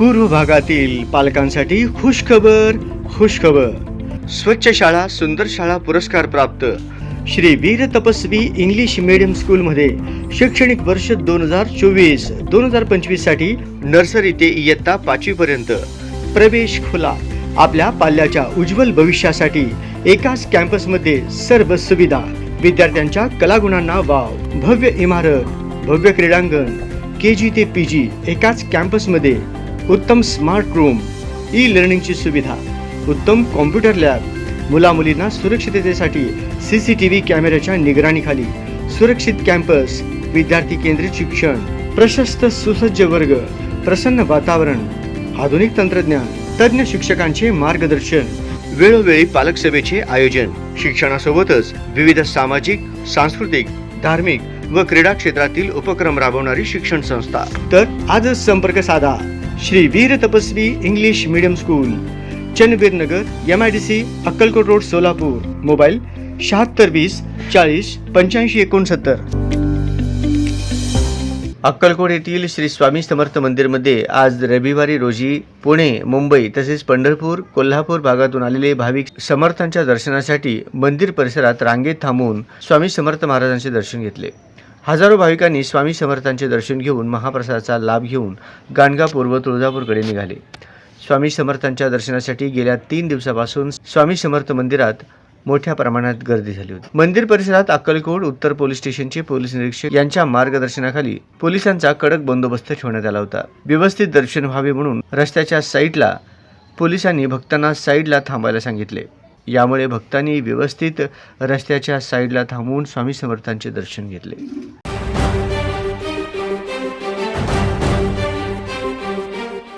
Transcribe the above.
पूर्व भागातील पालकांसाठी खुशखबर खुशखबर. स्वच्छ शाळा सुंदर शाळा पुरस्कार प्राप्त. श्री वीर तपस्वी इंग्लिश मीडियम स्कूलमध्ये शैक्षणिक वर्ष दोन हजार चोवीस दोन हजार पंचवीससाठी नर्सरी ते इयत्ता पाचवी पर्यंत. प्रवेश खुला. आपल्या पाल्याच्या उज्ज्वल भविष्यासाठी एकाच कॅम्पसमध्ये सर्व सुविधा. विद्यार्थ्यांच्या कलागुणांना वाव. भव्य इमारत भव्य क्रीडांगण के जी ते पी जी एकाच कॅम्पसमध्ये उत्तम स्मार्ट रूम ई लर्निंगची सुविधा उत्तम कॉम्प्युटर लॅब मुलामुलींना सुरक्षिततेसाठी सी सी टी व्ही कॅमेऱ्याच्या निगराणीखाली सुरक्षित कॅम्पस विद्यार्थी केंद्रित शिक्षण प्रशस्त सुसज्ज वर्ग प्रसन्न वातावरण आधुनिक तंत्रज्ञान तज्ज्ञ शिक्षकांचे मार्गदर्शन वेळोवेळी पालक सभेचे आयोजन शिक्षणासोबतच विविध सामाजिक सांस्कृतिक धार्मिक व क्रीडा क्षेत्रातील उपक्रम राबवणारी शिक्षण संस्था. तर आजच संपर्क साधा. Shri Veer Tapasvi English medium school Chandveer Nagar M I D C Akkalkot road Solapur. Mobile शहात्तर वीस चाळीस पंच्याऐंशी एकोणसत्तर. अक्कलकोट येथील श्री स्वामी समर्थ मंदिरमध्ये आज रविवारी रोजी पुणे मुंबई तसेच पंढरपूर कोल्हापूर भागातून आलेले भाविक समर्थांच्या दर्शनासाठी मंदिर परिसरात रांगेत थांबून स्वामी समर्थ महाराजांचे दर्शन घेतले. हजारो भाविकांनी स्वामी समर्थांचे दर्शन घेऊन महाप्रसादाचा लाभ घेऊन गाणगापूर व तुळजापूरकडे निघाले. स्वामी समर्थांच्या दर्शनासाठी गेल्या तीन दिवसापासून स्वामी समर्थ मंदिरात मोठ्या प्रमाणात गर्दी झाली होती. मंदिर परिसरात अक्कलकोट उत्तर पोलीस स्टेशनचे पोलीस निरीक्षक यांच्या मार्गदर्शनाखाली पोलिसांचा कडक बंदोबस्त ठेवण्यात आला होता. व्यवस्थित दर्शन व्हावे म्हणून रस्त्याच्या साईडला पोलिसांनी भक्तांना साईडला थांबायला सांगितले. यामुळे भक्तांनी व्यवस्थित रस्त्याच्या साईडला थांबवून स्वामी समर्थांचे दर्शन घेतले.